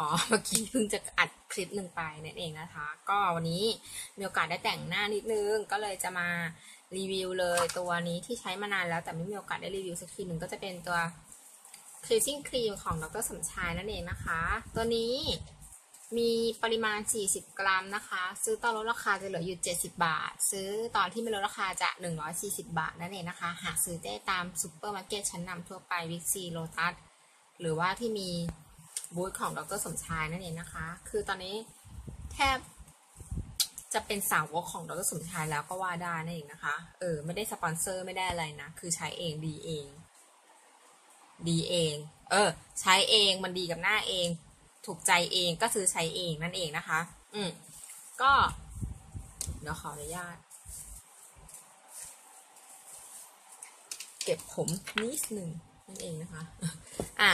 อ๋อเมื่อกี้เพิ่งจะอัดคลิปหนึ่งไปนั่นเองนะคะ ก็วันนี้มีโอกาสได้แต่งหน้านิดนึง ก็เลยจะมารีวิวเลยตัวนี้ที่ใช้มานานแล้วแต่ไม่มีโอกาสได้รีวิวสักทีหนึ่งก็จะเป็นตัว cleansing cream ของดรสมชายนั่นเองนะคะ ตัวนี้มีปริมาณ 40 กรัมนะคะ ซื้อตอนลดราคาจะเหลืออยู่ 70 บาท ซื้อตอนที่ไม่ลดราคาจะ 140 บาทนั่นเองนะคะ หากซื้อได้ตามซูเปอร์มาร์เก็ตชั้นนำทั่วไปวิกซีโลตัสหรือว่าที่มี บูธของดรสมชายนั่นเองนะคะ คือตอนนี้แทบจะเป็นสาวกของดรสมชายแล้วก็ว่าได้นั่นเองนะคะ เออ ไม่ได้สปอนเซอร์ไม่ได้อะไรนะ คือใช้เองดีเอง ดีเอง เออ ใช้เองมันดีกับหน้าเอง ถูกใจเองก็ซื้อใช้เองนั่นเองนะคะ อืมก็ เดี๋ยวขออนุญาต เก็บผมนิดหนึ่งนั่นเองนะคะ อะ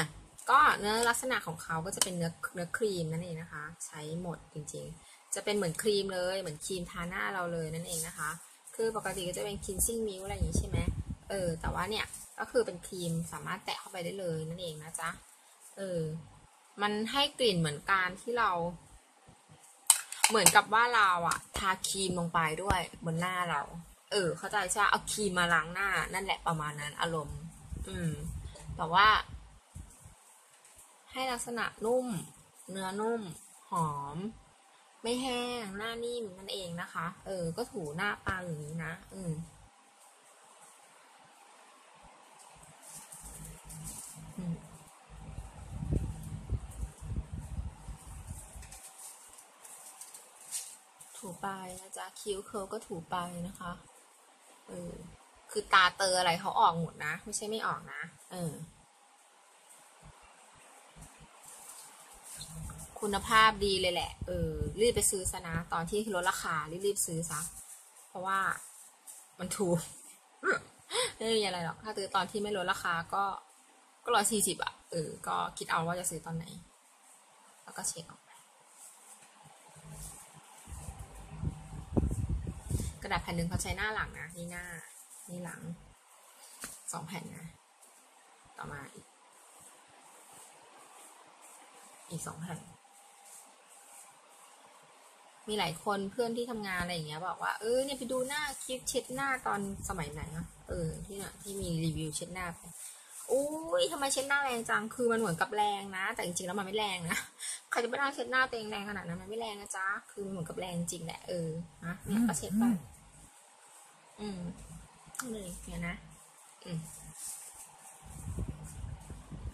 ก็เนื้อลักษณะของเขาก็จะเป็นเนื้อเนื้อครีมนั่นเองนะคะ ใช้หมดจริงๆ จะเป็นเหมือนครีมเลยเหมือนครีมทาหน้าเราเลยนั่นเองนะคะ คือปกติก็จะเป็น cleansing milk อะไรอย่างนี้ใช่ไหมเออแต่ว่าเนี่ยก็คือเป็นครีมสามารถแตะเข้าไปได้เลยนั่นเองนะจ๊ะเออมันให้กลิ่นเหมือนการที่เรา เหมือนกับว่าเราอะทาครีมลงไปด้วยบนหน้าเรา เออ เข้าใจใช่เอาครีมมาล้างหน้า นั่นแหละประมาณนั้นอารมณ์ อืม แต่ว่า ให้ลักษณะนุ่ม เนื้อนุ่ม หอม ไม่แห้ง หน้านิ่มนั่นเองนะคะ เออ ก็ถูหน้าปลาอย่างนี้นะ อืมอืมถูไปนะจ๊ะคิ้วเคิลก็ถูไปนะคะเออคือตาเตออะไรเขาออกหมดนะ ไม่ใช่ไม่ออกนะ เออ คุณภาพดีเลยแหละ เออ รีบไปซื้อซะนะ ตอนที่ลดราคา รีบรีบซื้อซะ เพราะว่ามันถูกไม่มีอะไรหรอก ถ้าซื้อตอนที่ไม่ลดราคาก็ ก็ร้อยสี่สิบอะ เออ ก็คิดเอาว่าจะซื้อตอนไหน แล้วก็เช็คออกไปกระดาษแผ่นหนึ่งเขาใช้หน้าหลังนะ นี่หน้า นี่หลัง สองแผ่นนะ ต่อมาอีกอีกสองแผ่น มีหลายคนเพื่อนที่ทำงานอะไรอย่างเงี้ยบอกว่าเออเนี่ยไปดูหน้าคลิปเช็ดหน้าตอนสมัยไหนอะเออที่น่ะที่มีรีวิวเช็ดหน้าไปอุ้ยทำไมเช็ดหน้าแรงจังคือมันเหมือนกับแรงนะ แต่จริงๆแล้วมันไม่แรงนะใครจะไปนั่งเช็ดหน้าตัวเองแรงขนาดนั้นมันไม่แรงนะจ๊ะคือมันเหมือนกับแรงจริงแหละเออนะเนี่ยก็เช็ดไปอืมเลยเนี่ยนะอืม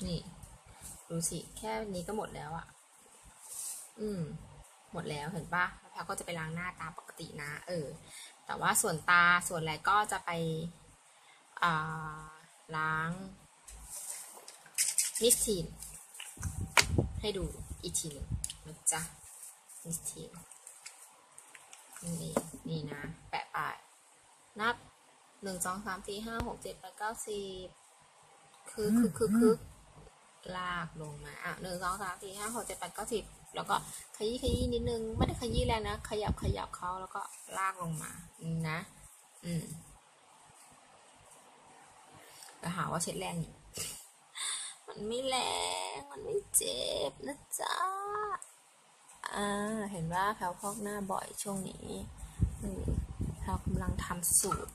นี่ดูสิแค่นี้ก็หมดแล้วอะ อืม หมดแล้วเห็นปะแล้วแพรก็จะไปล้างหน้าตามปกตินะ เออ แต่ว่าส่วนตาส่วนอะไรก็จะไปอ่าล้างมิสทีนให้ดูอีกทีหนึ่งนะจ๊ะมิสทีนนี่นี่นะ แปะปลายนับหนึ่งสองสามสี่ห้าหกเจ็ดแปดเก้าสิบคือคือคือคือลากลงมาอะหนึ่งสองสามสี่ห้าหกเจ็ดแปดเก้าสิบ แล้วก็ขยี้ขยี้นิดนึง ไม่ได้ขยี้แรงนะ ขยับขยับเขาแล้วก็ลากลงมานะ อืมแล้วหาว่าเช็ดแรงอีกมันไม่แรง มันไม่เจ็บนะจ๊ะอ่าเห็นว่าแพลวพอกหน้าบ่อยช่วงนี้อืมเรากำลังทำสูตร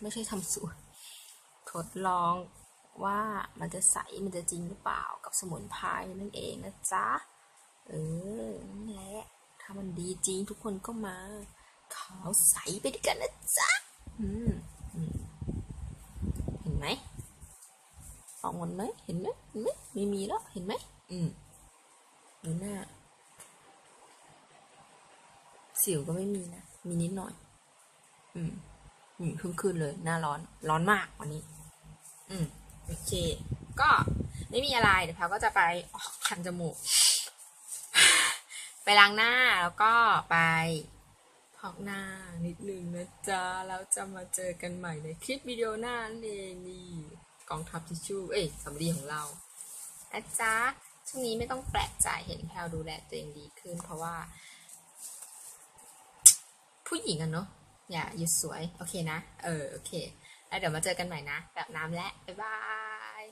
ไม่ใช่ทำสูตร ทดลองว่ามันจะใส มันจะจริงหรือเปล่ากับสมุนไพรนั่นเองนะจ๊ะ เออนั่นแหละถ้ามันดีจริงทุกคนก็มา ขาวใสไปด้วยกันนะจ๊ะอืมอมเห็นไหมออกหมดไหมเห็นไหมเห็นไหมไม่มีแล้วเห็นไหมอืมดูหน้า สิวก็ไม่มีนะ มีนิดหน่อย อืมอืมขึ้นขึ้นเลย หน้าร้อน ร้อนมากวันนี้ อืม โอเค ก็ไม่มีอะไร เดี๋ยวพลก็จะไปออกคันจมูก ไปล้างหน้าแล้วก็ไปพอกหน้านิดนึงนะจ๊ะ แล้วจะมาเจอกันใหม่ในคลิปวิดีโอหน้าเองนี่กองทัพทิชชู่เอ้ยสำลีของเรานะจ๊ะช่วงนี้ไม่ต้องแปลกใจเห็นแพลดูแลตัวเองดีขึ้น เพราะว่า ผู้หญิงอะเนาะอย่าหยุดสวย โอเคนะ เออ โอเค แล้วเดี๋ยวมาเจอกันใหม่นะแบบน้ำและ บ๊ายบาย